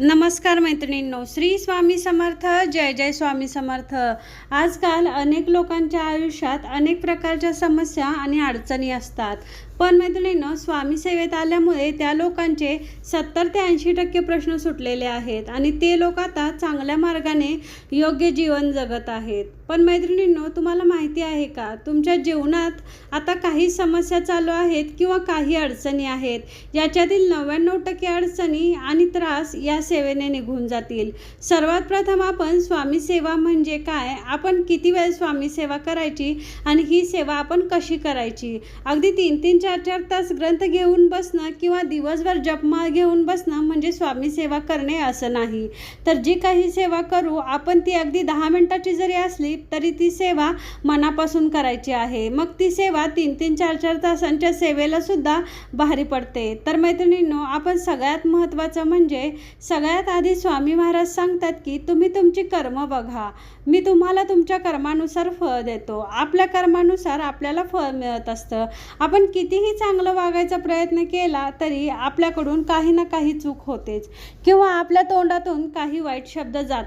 नमस्कार मैत्रिणींनो श्री स्वामी समर्थ जय जय स्वामी समर्थ. आजकाल अनेक लोकांच्या आयुष्यात अनेक प्रकारच्या समस्या आणि अडचणी असतात. पण मैत्रिणींनो स्वामी सेवेत आल्यामुळे त्या लोकांचे सत्तर ते ऐंशी टक्के प्रश्न सुटलेले आहेत आणि ते लोक आता चांगल्या मार्गाने योग्य जीवन जगत आहेत. पण मैत्रिणींनो तुम्हाला माहिती आहे का? तुमच्या जीवनात आता काही समस्या चालू आहेत किंवा काही अडचणी आहेत याच्यातील नव्याण्णव टक्के अडचणी आणि त्रास या सेवेने निघून जातील. सर्वात प्रथम आपण स्वामी सेवा म्हणजे काय? आपण किती वेळ स्वामी सेवा करायची आणि ही सेवा आपण कशी करायची? अगदी तीन तीन चार चार तास ग्रंथ घेऊन बसणं किंवा दिवसभर जपमाळ घेऊन बसणं म्हणजे स्वामी सेवा करणे असं नाही. तर जी काही सेवा करू आपण ती अगदी दहा मिनटाची जरी असली तरी ती सेवा मनापासून करायची आहे. मग ती सेवा तीन तीन चार चार तासांच्या सेवेला सुद्धा भारी पडते. तर मैत्रिणींनो आपण सगळ्यात महत्त्वाचं म्हणजे सगळ्यात आधी स्वामी महाराज सांगतात की तुम्ही तुमची कर्म बघा. मी तुम्हाला तुमच्या कर्मानुसार फळ देतो. आपल्या कर्मानुसार आपल्याला फळ मिळत असतं. आपण किती कितीही चांगलं वागायचा प्रयत्न केला तरी आपल्याकडून काही ना काही चूक होतेच. किंवा आपल्या तोंडातून काही वाईट शब्द जात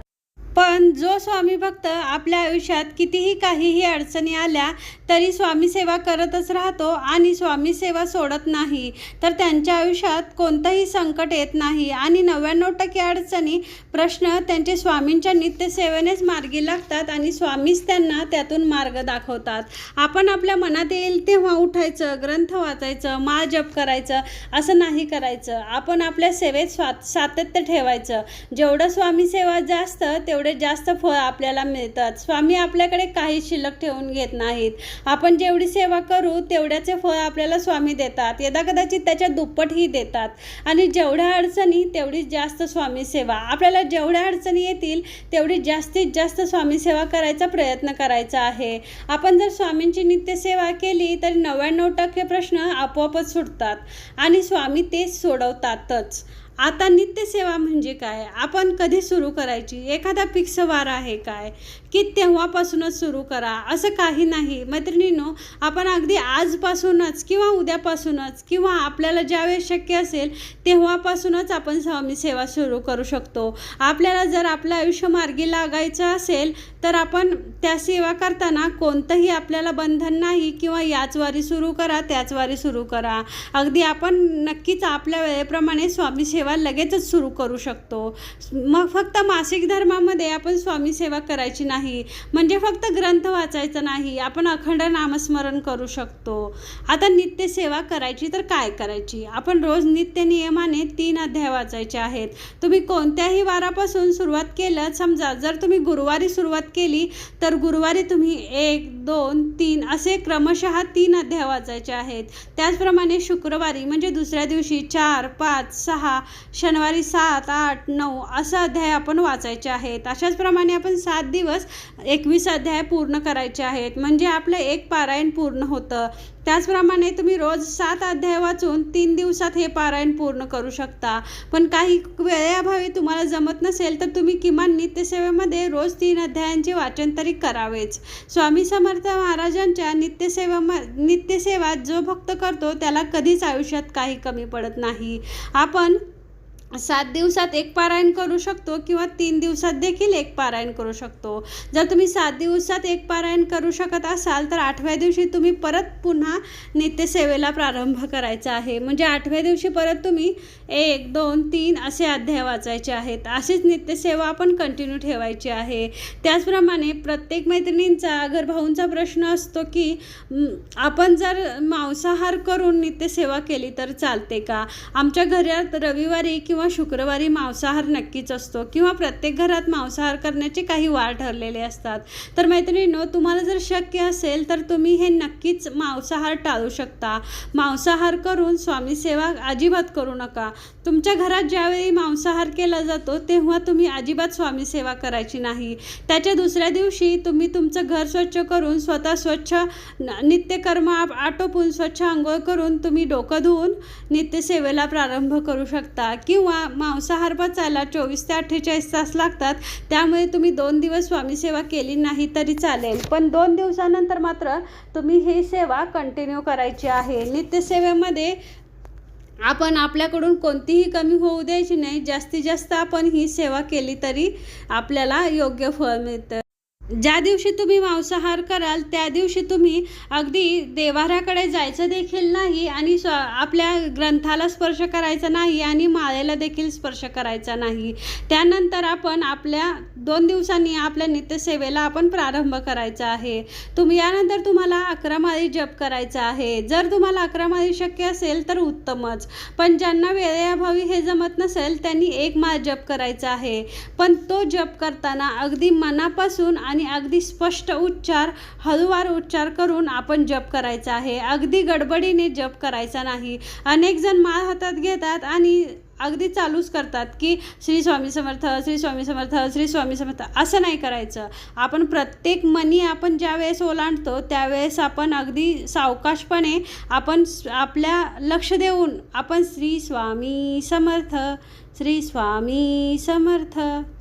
पण जो स्वामी भक्त आपल्या आयुष्यात कितीही काहीही अडचणी आल्या तरी स्वामी सेवा करतच राहतो आणि स्वामी सेवा सोडत नाही. तर त्यांच्या आयुष्यात कोणतंही संकट येत नाही आणि नव्याण्णव टक्के अडचणी प्रश्न त्यांचे स्वामींच्या नित्यसेवेनेच मार्गी लागतात आणि स्वामीच त्यांना त्यातून मार्ग दाखवतात. आपण आपल्या मनात येईल तेव्हा उठायचं ग्रंथ वाचायचं माळ जप करायचं असं नाही करायचं. आपण आपल्या सेवेत स्वा सातत्य ठेवायचं. जेवढं स्वामी सेवा जास्त तेवढं तेवढे जास्त फळ आपल्याला मिळतात. स्वामी आपल्याकडे काही शिल्लक ठेवून घेत नाहीत. आपण जेवढी सेवा करू तेवढ्याचे फळ आपल्याला स्वामी देतात. यदा कदाचित त्याच्या दुप्पटही देतात. आणि जेवढ्या अडचणी तेवढीच जास्त स्वामी सेवा. आपल्याला जेवढ्या अडचणी येतील तेवढी जास्तीत जास्त स्वामी सेवा करायचा प्रयत्न करायचा आहे. आपण जर स्वामींची नित्यसेवा केली तर नव्याण्णव टक्के प्रश्न आपोआपच सुटतात. आणि स्वामी तेच सोडवतातच. आता नित्यसेवा म्हणजे काय? आपण कधी सुरू करायची? एखादा फिक्स वार आहे काय? की तेव्हापासूनच सुरू करा. असं काही नाही. मैत्रिणींनो आपण अगदी आजपासूनच किंवा उद्यापासूनच किंवा आपल्याला ज्यावेळेस शक्य असेल तेव्हापासूनच आपण स्वामी सेवा सुरू करू शकतो. आपल्याला जर आपलं आयुष्य मार्गी लागायचं असेल तर आपण त्या सेवा करताना कोणतंही आपल्याला बंधन नाही किंवा याच वारी सुरू करा त्याच वारी सुरू करा. अगदी आपण नक्कीच आपल्या वेळेप्रमाणे स्वामी सेवा लगेचच सुरू करू शकतो. मग फक्त मासिक धर्मामध्ये आपण स्वामी सेवा करायची नाही. म्हणजे फक्त ग्रंथ वाचायचा नाही. आपण अखंड नामस्मरण करू शकतो. आता नित्य सेवा करायची तर काय करायची? आपण रोज नित्य नियमाने तीन अध्याय वाचायचे आहेत. तुम्ही कोणत्याही वारापासून सुरुवात केलं समजा जर तुम्ही गुरुवारी सुरुवात केली तर गुरुवारी तुम्ही एक दोन तीन असे क्रमशः तीन अध्याय वाचायचे आहेत. त्याचप्रमाणे शुक्रवारी म्हणजे दुसऱ्या दिवशी चार पाच सहा शनिवारी सात आठ नऊ असं अध्याय आपण वाचायचे आहेत. अशाच प्रमाणे आपण सात दिवस एकवीस अध्याय पूर्ण करायचे आहेत. म्हणजे आपलं एक पारायण पूर्ण होतं. त्याचप्रमाणे तुम्ही रोज सात अध्याय वाचून तीन दिवसात हे पारायण पूर्ण करू शकता. पण काही वेळेअभावी तुम्हाला जमत नसेल तर तुम्ही किमान नित्यसेवेमध्ये रोज तीन अध्यायांचे वाचन तरी करावेच. स्वामी समर्थ महाराजांच्या नित्यसेवा नित्यसेवा जो भक्त करतो त्याला कधीच आयुष्यात काही कमी पडत नाही. आपण सात दिवसात एक पारायण करू शकतो किंवा तीन दिवसात देखील एक पारायण करू शकतो. जर तुम्ही सात दिवसात एक पारायण करू शकत असाल तर आठव्या दिवशी तुम्ही परत पुन्हा नित्यसेवेला प्रारंभ करायचा आहे. म्हणजे आठव्या दिवशी परत तुम्ही एक दोन तीन असे अध्याय वाचायचे आहेत. अशीच नित्यसेवा आपण कंटिन्यू ठेवायची आहे. त्याचप्रमाणे प्रत्येक मैत्रिणींचा भाऊंचा प्रश्न असतो की आपण जर मांसाहार करून नित्यसेवा केली तर चालते का? आमच्या घरात रविवारी किंवा किंवा शुक्रवारी मांसाहार नक्कीच असतो किंवा प्रत्येक घरात मांसाहार करण्याचे काही वार ठरलेले असतात. तर मैत्रिणींनो तुम्हाला जर शक्य असेल तर तुम्ही हे नक्कीच मांसाहार टाळू शकता. मांसाहार करून स्वामी सेवा अजिबात करू नका. तुमच्या घरात ज्यावेळी मांसाहार केला जातो तेव्हा तुम्ही अजिबात स्वामी सेवा करायची नाही. त्याच्या दुसऱ्या दिवशी तुम्ही तुमचं घर स्वच्छ करून स्वतः स्वच्छ नित्यकर्म आटोपून स्वच्छ आंघोळ करून तुम्ही डोकं धुवून नित्यसेवेला प्रारंभ करू शकता किंवा किंवा मांसाहार पचायला चोवीस ते अठ्ठेचाळीस तास लागतात. त्यामुळे तुम्ही दोन दिवस स्वामी सेवा केली नाही तरी चालेल. पण दोन दिवसानंतर मात्र तुम्ही ही सेवा कंटिन्यू करायची आहे. नित्यसेवेमध्ये आपण आपल्याकडून कोणतीही कमी होऊ द्यायची नाही. जास्तीत जास्त आपण ही सेवा केली तरी आपल्याला योग्य फळ मिळतं. ज्या दिवशी तुम्ही मांसाहार कराल त्या दिवशी तुम्ही अगदी देवाऱ्याकडे जायचं देखील नाही आणि स्व आपल्या ग्रंथाला स्पर्श करायचा नाही आणि माळेला देखील स्पर्श करायचा नाही. त्यानंतर आपण आपल्या दोन दिवसांनी आपल्या नित्यसेवेला आपण प्रारंभ करायचा आहे. तुम्ही यानंतर तुम्हाला अकरा माळी जप करायचा आहे. जर तुम्हाला अकरा माळी शक्य असेल तर उत्तमच. पण ज्यांना वेळेअभावी हे जमत नसेल त्यांनी एक माळ जप करायचा आहे. पण तो जप करताना अगदी मनापासून आणि आणि अगदी स्पष्ट उच्चार हळूवार उच्चार करून आपण जप करायचा आहे. अगदी गडबडीने जप करायचा नाही. अनेक जण माळ हातात घेतात आणि अगदी चालूच करतात की श्री स्वामी समर्थ श्री स्वामी समर्थ श्री स्वामी समर्थ असं नाही करायचं. आपण प्रत्येक मनी आपण ज्या वेळेस ओलांडतो त्यावेळेस आपण अगदी सावकाशपणे आपण आपल्या लक्ष देऊन आपण श्री स्वामी समर्थ श्री स्वामी समर्थ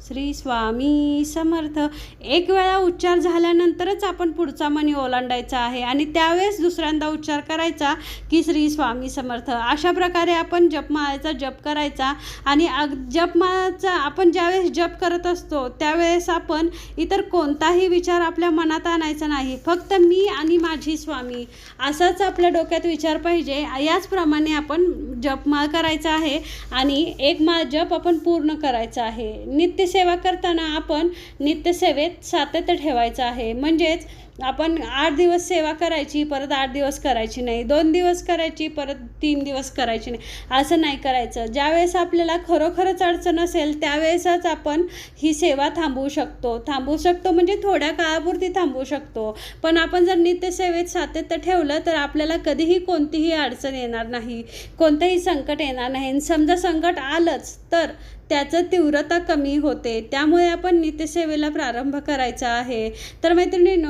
श्री स्वामी समर्थ. एक वेळा उच्चार झाल्यानंतरच आपण पुढचा मनी ओलांडायचा आहे आणि त्यावेळेस दुसऱ्यांदा उच्चार करायचा की श्री स्वामी समर्थ. अशा प्रकारे आपण जपमाळेचा जप करायचा आणि अग जपमाळाचा आपण ज्यावेळेस जप करत असतो त्यावेळेस आपण इतर कोणताही विचार आपल्या मनात आणायचा नाही. फक्त मी आणि माझी स्वामी असाच आपल्या डोक्यात विचार पाहिजे. याचप्रमाणे आपण जपमाळ करायचा आहे आणि एक माळ जप आपण पूर्ण करायचा आहे. नित्यसेवा करताना आपण नित्यसेवेत सातत्य ठेवायचं आहे. म्हणजेच आपण आठ दिवस सेवा करायची परत आठ दिवस करायची नाही. दोन दिवस करायची परत तीन दिवस करायची नाही. असं नाही करायचं. ज्यावेळेस आपल्याला खरोखरच अडचण असेल त्यावेळेसच आपण ही सेवा थांबवू शकतो. थांबवू शकतो म्हणजे थोड्या काळापुरती थांबवू शकतो. पण आपण जर नित्यसेवेत सातत्य ठेवलं तर आपल्याला कधीही कोणतीही अडचण येणार नाही. कोणतंही संकट येणार नाही. समजा संकट आलंच तर त्याचं तीव्रता कमी होते. त्यामुळे आपण नित्यसेवेला प्रारंभ करायचा आहे. तर मैत्रिणींनो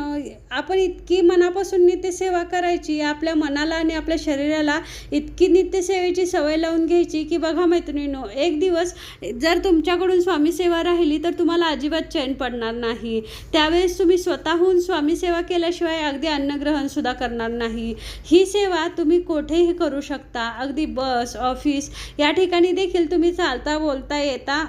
आपण इतकी मनापासून नित्यसेवा करायची आपल्या मनाला आणि आपल्या शरीराला इतकी नित्यसेवेची सवय लावून घ्यायची की बघा मैत्रिणींनो एक दिवस जर तुमच्याकडून स्वामी सेवा राहिली तर तुम्हाला अजिबात चैन पडणार नाही. त्यावेळेस तुम्ही स्वतःहून स्वामी सेवा केल्याशिवाय अगदी अन्नग्रहणसुद्धा करणार नाही. ही सेवा तुम्ही कोठेही करू शकता. अगदी बस ऑफिस या ठिकाणी देखील तुम्ही चालता बोलता येता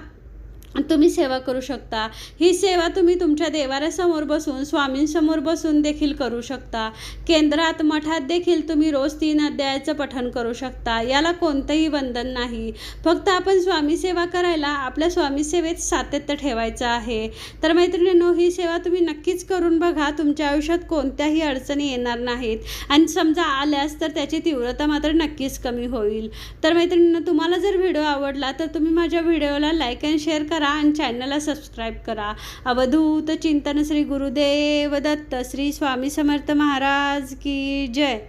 तुम्ही सेवा करू शकता. ही सेवा तुम्ही तुमच्या देवाऱ्यासमोर बसून स्वामींसमोर बसून देखील करू शकता. केंद्रात मठात देखील तुम्ही रोज तीन अध्यायाचं पठण करू शकता. याला कोणतंही बंधन नाही. फक्त आपण स्वामी सेवा करायला आपल्या स्वामी सेवेत सातत्य ठेवायचं आहे. तर मैत्रिणींनो ही सेवा तुम्ही नक्कीच करून बघा. तुमच्या आयुष्यात कोणत्याही अडचणी येणार नाहीत. आणि समजा आल्यास तर त्याची तीव्रता मात्र नक्कीच कमी होईल. तर मैत्रिणींनो तुम्हाला जर व्हिडिओ आवडला तर तुम्ही माझ्या व्हिडिओला लाईक अँड शेअर करा. करा आणि चॅनलला सबस्क्राईब करा. अवधूत चिंतन श्री गुरुदेव दत्त श्री स्वामी समर्थ महाराज की जय.